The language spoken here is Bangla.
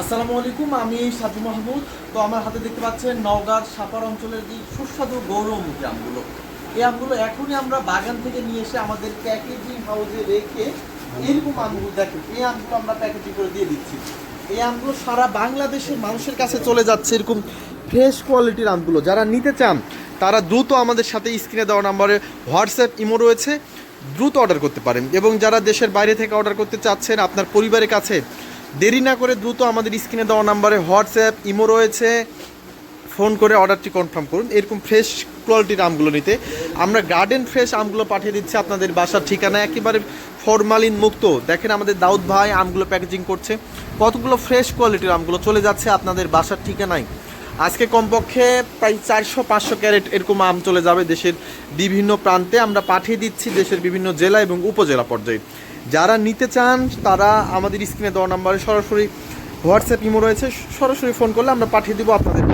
আসসালামু আলাইকুম, আমি সাজু মাহমুদ। তো আমার হাতে দেখতে পাচ্ছেন নওগাঁর সাপার অঞ্চলের যে সুস্বাদু গৌরবমুখী আমগুলো এই আমগুলো এখনই আমরা বাগান থেকে নিয়ে এসে আমাদের প্যাকেজিং হাউসে রেখে এরকম আমগুলো দেখেন, এই আমগুলো আমরা প্যাকেজিং করে দিয়ে দিচ্ছি। এই আমগুলো সারা বাংলাদেশের মানুষের কাছে চলে যাচ্ছে এরকম ফ্রেশ কোয়ালিটির আমগুলো। যারা নিতে চান, তারা দ্রুত আমাদের সাথে স্ক্রিনে দেওয়া নাম্বারে হোয়াটসঅ্যাপ ইমো রয়েছে। দ্রুত অর্ডার করতে পারেন এবং যারা দেশের বাইরে থেকে অর্ডার করতে চাচ্ছেন, আপনার পরিবারের কাছে দেরি না করে দ্রুত আমাদের স্ক্রিনে দেওয়া নাম্বারে হোয়াটসঅ্যাপ ইমো রয়েছে। ফোন করে অর্ডারটি কনফার্ম করুন। এরকম ফ্রেশ কোয়ালিটির আমগুলো নিতে। আমরা গার্ডেন ফ্রেশ আমগুলো পাঠিয়ে দিচ্ছি আপনাদের বাসার ঠিকানা। একেবারে ফরমালিন মুক্ত। দেখেন আমাদের দাউদ ভাই আমগুলো প্যাকেজিং করছে। কতগুলো ফ্রেশ কোয়ালিটির আমগুলো চলে যাচ্ছে আপনাদের বাসার ঠিকানায়। আজকে কমপক্ষে প্রায় চারশো, পাঁচশো ক্যারেট এরকম আম চলে যাবে দেশের বিভিন্ন প্রান্তে। আমরা পাঠিয়ে দিচ্ছি দেশের বিভিন্ন জেলা এবং উপজেলা পর্যায়ে। যারা নিতে চান, তারা আমাদের স্ক্রিনে দেওয়া নাম্বারে সরাসরি হোয়াটসঅ্যাপ ইমো রয়েছে। সরাসরি ফোন করলে আমরা পাঠিয়ে দিব আপনাদের